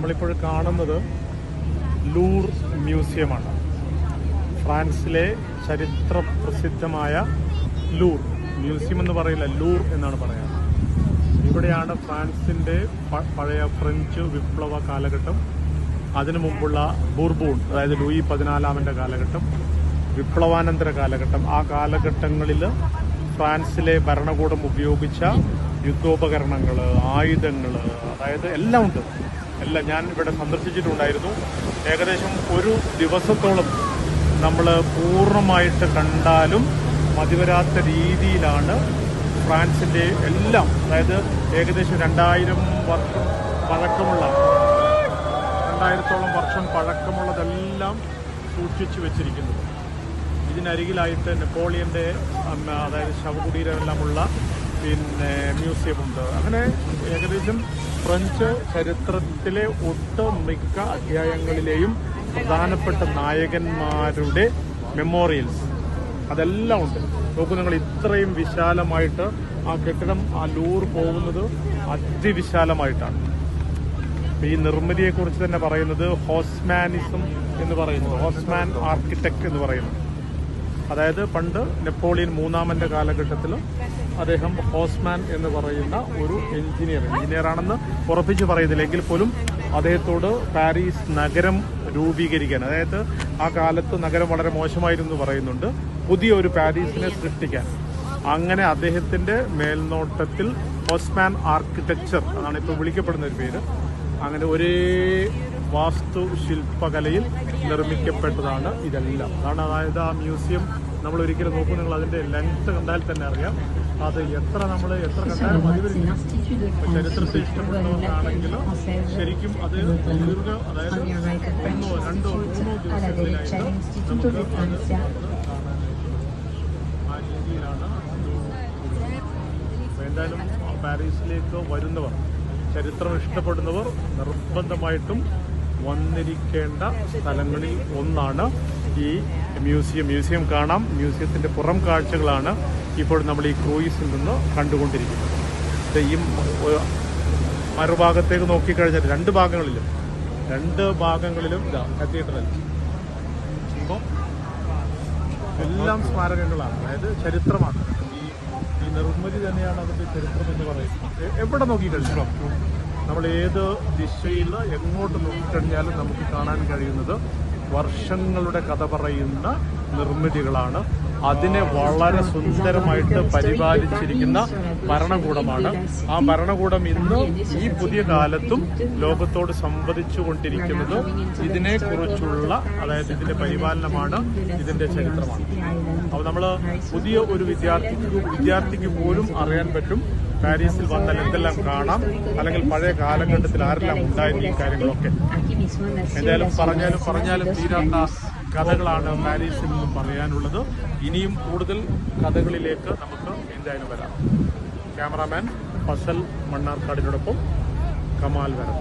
നമ്മളിപ്പോൾ കാണുന്നത് ലൂർ മ്യൂസിയമാണ്. ഫ്രാൻസിലെ ചരിത്ര പ്രസിദ്ധമായ ലൂർ. മ്യൂസിയം എന്ന് പറയില്ല ലൂർ എന്നാണ് പറയുക ഇവിടെയാണ് ഫ്രാൻസിന്റെ പഴയ ഫ്രഞ്ച് വിപ്ലവ കാലഘട്ടം. അതിനു മുമ്പുള്ള ബൂർബൂൺ അതായത് ലൂയി പതിനാലാമന്റെ കാലഘട്ടം വിപ്ലവാനന്തര കാലഘട്ടം. ആ കാലഘട്ടങ്ങളിൽ ഫ്രാൻസിലെ ഭരണകൂടം ഉപയോഗിച്ച യുദ്ധോപകരണങ്ങൾ ആയുധങ്ങൾ അതായത് എല്ലാം ഉണ്ട്. എല്ലാം ഞാൻ ഇവിടെ സന്ദർശിച്ചിട്ടുണ്ടായിരുന്നു. ഏകദേശം ഒരു ദിവസത്തോളം നമ്മൾ പൂർണമായിട്ട് കണ്ടാലും മതിവരാത്ത രീതിയിലാണ് ഫ്രാൻസിന്റെ എല്ലാം. അതായത് ഏകദേശം രണ്ടായിരം വർഷം പഴക്കമുള്ള രണ്ടായിരത്തോളം വർഷം പഴക്കമുള്ളതെല്ലാം സൂക്ഷിച്ചു വെച്ചിരിക്കുന്നത്. ഇതിനരികിലായിട്ട് നെപ്പോളിയന്റെ അതായത് ശവകുടീരമെല്ലാമുള്ള പിന്നെ മ്യൂസിയമുണ്ട് അങ്ങനെ ഏകദേശം ഫ്രഞ്ച് ചരിത്രത്തിലെ ഒട്ടുമിക്ക അധ്യായങ്ങളിലെയും പ്രധാനപ്പെട്ട നായകന്മാരുടെ മെമ്മോറിയൽസ്. അതെല്ലാം ഉണ്ട്. നോക്കൂ നിങ്ങൾ ഇത്രയും വിശാലമായിട്ട് ആ കെട്ടിടം ആ ലൂർ പോകുന്നത് അതിവിശാലമായിട്ടാണ്. ഈ നിർമ്മിതിയെക്കുറിച്ച് തന്നെ പറയുന്നത് ഹോസ്മാനിസം എന്ന് പറയുന്നത് ഹോസ്മാൻ ആർക്കിടെക്ട് എന്ന് പറയുന്നത്. അതായത് പണ്ട് നെപ്പോളിയൻ മൂന്നാമന്റെ കാലഘട്ടത്തിൽ അദ്ദേഹം ഹോസ്മാൻ എന്ന് പറയുന്ന ഒരു എഞ്ചിനീയർ. ആണെന്ന് ഉറപ്പിച്ച് പറയുന്നില്ല എങ്കിൽ പോലും അദ്ദേഹത്തോട് പാരീസ് നഗരം രൂപീകരിക്കാൻ അതായത് ആ കാലത്ത് നഗരം വളരെ മോശമായിരുന്നു പറയുന്നുണ്ട് പുതിയ ഒരു പാരീസിനെ സൃഷ്ടിക്കാൻ. അങ്ങനെ അദ്ദേഹത്തിന്റെ മേൽനോട്ടത്തിൽ ഹോസ്മാൻ ആർക്കിടെക്ചർ അതാണ് ഇപ്പോൾ വിളിക്കപ്പെടുന്ന ഒരു പേര് അങ്ങനെ ഒരേ വാസ്തു ശില്പകലയിൽ നിർമ്മിക്കപ്പെട്ടതാണ് ഇതെല്ലാം. അതാണ് അതായത് ആ മ്യൂസിയം നമ്മൾ ഒരിക്കലും നോക്കും നിങ്ങൾ അതിന്റെ ലെങ്ത് കണ്ടാൽ തന്നെ അറിയാം. അത് എത്ര നമ്മൾ എത്ര കണ്ടാലും ചരിത്രത്തെ ഇഷ്ടപ്പെടുന്നവർക്കാണെങ്കിൽ ശരിക്കും അത് ദീർഘ അതായത് ഒന്നോ രണ്ടോ മൂന്നോ ദിവസങ്ങളിലായിട്ട് നമുക്ക് അത് ആ രീതിയിലാണ് എന്തായാലും പാരീസിലേക്ക് വരുന്നവർ ചരിത്രം ഇഷ്ടപ്പെടുന്നവർ നിർബന്ധമായിട്ടും വന്നിരിക്കേണ്ട സ്ഥലങ്ങളിൽ ഒന്നാണ് ഈ മ്യൂസിയം. മ്യൂസിയം കാണാം. മ്യൂസിയത്തിന്റെ പുറം കാഴ്ചകളാണ് ഇപ്പോൾ നമ്മൾ ഈ ക്രൂയിസിൽ നിന്ന് കണ്ടുകൊണ്ടിരിക്കുന്നത്. ഈ മറുഭാഗത്തേക്ക് നോക്കിക്കഴിഞ്ഞാൽ രണ്ട് ഭാഗങ്ങളിലും രണ്ട് ഭാഗങ്ങളിലും ഇതാ കത്തീഡ്രൽ എല്ലാം സ്മാരകങ്ങളാണ്. അതായത് ചരിത്രമാണ്. ഈ നിർമ്മിതി തന്നെയാണ് അതിന്റെ ചരിത്രം എന്ന് പറയുന്നത്. എവിടെ നോക്കിക്കഴിഞ്ഞാലും നമ്മൾ ഏത് ദിശയിൽ എങ്ങോട്ട് നോക്കിക്കഴിഞ്ഞാലും നമുക്ക് കാണാൻ കഴിയുന്നത് വർഷങ്ങളുടെ കഥ പറയുന്ന നിർമ്മിതികളാണ്. അതിനെ വളരെ സുന്ദരമായിട്ട് പരിപാലിച്ചിരിക്കുന്ന ഭരണകൂടമാണ്. ആ ഭരണകൂടം ഇന്ന് ഈ പുതിയ കാലത്തും ലോകത്തോട് സംവദിച്ചു കൊണ്ടിരിക്കുന്നത് ഇതിനെക്കുറിച്ചുള്ള അതായത് ഇതിന്റെ പരിപാലനമാണ് ഇതിന്റെ ചരിത്രമാണ്. അപ്പോൾ നമ്മൾ പുതിയ ഒരു വിദ്യാർത്ഥിക്ക് വിദ്യാർത്ഥിക്ക് പോലും അറിയാൻ പറ്റും. പാരീസിൽ വന്നാൽ എന്തെല്ലാം കാണാം? അല്ലെങ്കിൽ പഴയ കാലഘട്ടത്തിൽ ആരെല്ലാം ഉണ്ടായിരുന്നു ഈ കാര്യങ്ങളൊക്കെ? എന്തായാലും പറഞ്ഞാലും പറഞ്ഞാലും തീരാത്ത കഥകളാണ് പാരീസിൽ നിന്നും പറയാനുള്ളത്. ഇനിയും കൂടുതൽ കഥകളിലേക്ക് നമുക്ക് എന്തായാലും വരാം. ക്യാമറാമാൻ ഫസൽ മണ്ണാർക്കാടിനോടൊപ്പം കമാൽ വരം